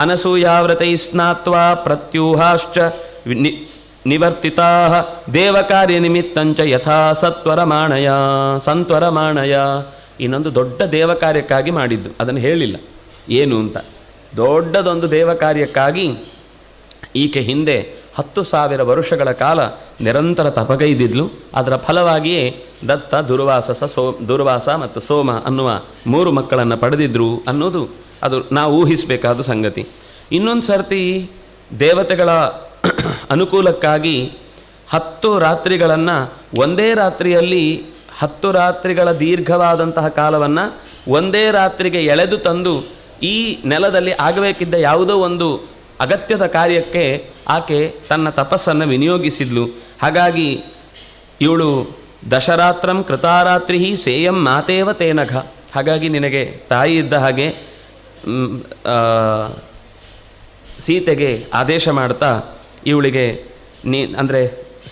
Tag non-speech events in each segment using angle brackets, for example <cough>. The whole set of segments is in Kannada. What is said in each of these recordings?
ಅನಸೂಯಾವ್ರತೈ ಸ್ನಾತ್ವಾ ಪ್ರತ್ಯೂಹಾಶ್ಚ ನಿವರ್ತಿತಾ ದೇವಕಾರ್ಯ ನಿಮಿತ್ತಂಚ ಯಥಾ ಸತ್ವರಮಾಣಯ, ಸಂತ್ವರಮಾಣಯ. ಇನ್ನೊಂದು ದೊಡ್ಡ ದೇವಕಾರ್ಯಕ್ಕಾಗಿ ಮಾಡಿದ್ದು, ಅದನ್ನು ಹೇಳಿಲ್ಲ. ಏನು ಅಂತ? ದೊಡ್ಡದೊಂದು ದೇವಕಾರ್ಯಕ್ಕಾಗಿ ಈಕೆ ಹಿಂದೆ ಹತ್ತು ಸಾವಿರ ವರುಷಗಳ ಕಾಲ ನಿರಂತರ ತಪಗೈದಿದ್ಲು ಅದರ ಫಲವಾಗಿಯೇ ದತ್ತ, ದುರ್ವಾಸಸ ಸೋ, ದುರ್ವಾಸ ಮತ್ತು ಸೋಮ ಅನ್ನುವ ಮೂರು ಮಕ್ಕಳನ್ನು ಪಡೆದಿದ್ರು ಅನ್ನೋದು ಅದು ನಾವು ಊಹಿಸಬೇಕಾದ ಸಂಗತಿ. ಇನ್ನೊಂದು ಸರ್ತಿ ದೇವತೆಗಳ <clears throat> ಅನುಕೂಲಕ್ಕಾಗಿ ಹತ್ತು ರಾತ್ರಿಗಳನ್ನು ಒಂದೇ ರಾತ್ರಿಯಲ್ಲಿ ಹತ್ತು ರಾತ್ರಿಗಳ ದೀರ್ಘವಾದಂತಹ ಕಾಲವನ್ನು ಒಂದೇ ರಾತ್ರಿಗೆ ಎಳೆದು ತಂದು ಈ ನೆಲದಲ್ಲಿ ಆಗಬೇಕಿದ್ದ ಯಾವುದೋ ಒಂದು ಅಗತ್ಯದ ಕಾರ್ಯಕ್ಕೆ ಆಕೆ ತನ್ನ ತಪಸ್ಸನ್ನು ವಿನಿಯೋಗಿಸಿದ್ಲು. ಹಾಗಾಗಿ ಇವಳು ದಶರಾತ್ರಂ ಕೃತಾರಾತ್ರಿ ಸೇಯಂ ಮಾತೇವ ತೇನಘ. ಹಾಗಾಗಿ ನಿನಗೆ ತಾಯಿ ಇದ್ದ ಹಾಗೆ ಸೀತೆಗೆ ಆದೇಶ ಮಾಡ್ತಾ ಇವಳಿಗೆ ನೀ, ಅಂದರೆ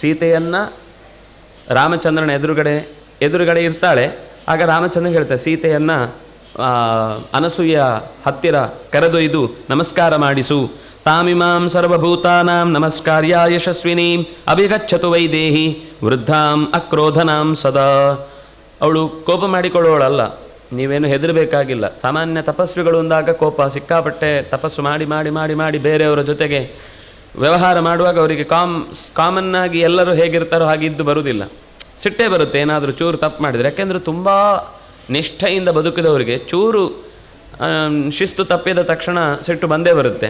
ಸೀತೆಯನ್ನು ರಾಮಚಂದ್ರನ ಎದುರುಗಡೆ ಎದುರುಗಡೆ ಇರ್ತಾಳೆ. ಆಗ ರಾಮಚಂದ್ರ ಹೇಳ್ತಾರೆ ಸೀತೆಯನ್ನು ಅನಸೂಯ ಹತ್ತಿರ ಕರೆದೊಯ್ದು ನಮಸ್ಕಾರ ಮಾಡಿಸು. ತಾಮಿಮಾಂ ಸರ್ವಭೂತಾನಾಂ ನಮಸ್ಕಾರ್ಯ ಯಶಸ್ವಿನೀಂ ಅಭಿಗಚ್ಚತು ವೈದೇಹಿ ವೃದ್ಧಾಂ ಅಕ್ರೋಧನಾಂ ಸದಾ. ಅವಳು ಕೋಪ ಮಾಡಿಕೊಳ್ಳೋಳಲ್ಲ. ನೀವೇನು ಹೆದರಬೇಕಾಗಿಲ್ಲ. ಸಾಮಾನ್ಯ ತಪಸ್ವಿಗಳು ಒಂದಾಗ ಕೋಪ, ಸಿಕ್ಕಾಪಟ್ಟೆ ತಪಸ್ಸು ಮಾಡಿ ಮಾಡಿ ಮಾಡಿ ಮಾಡಿ ಬೇರೆಯವರ ಜೊತೆಗೆ ವ್ಯವಹಾರ ಮಾಡುವಾಗ ಅವರಿಗೆ ಕಾಮ್ ಆಗಿ ಎಲ್ಲರೂ ಹೇಗಿರ್ತಾರೋ ಹಾಗಿದ್ದು ಬರುವುದಿಲ್ಲ. ಸಿಟ್ಟೇ ಬರುತ್ತೆ, ಏನಾದರೂ ಚೂರು ತಪ್ಪು ಮಾಡಿದರೆ. ಯಾಕೆಂದರೆ ತುಂಬ ನಿಷ್ಠೆಯಿಂದ ಬದುಕಿದವರಿಗೆ ಚೂರು ಶಿಸ್ತು ತಪ್ಪಿದ ತಕ್ಷಣ ಸಿಟ್ಟು ಬಂದೇ ಬರುತ್ತೆ.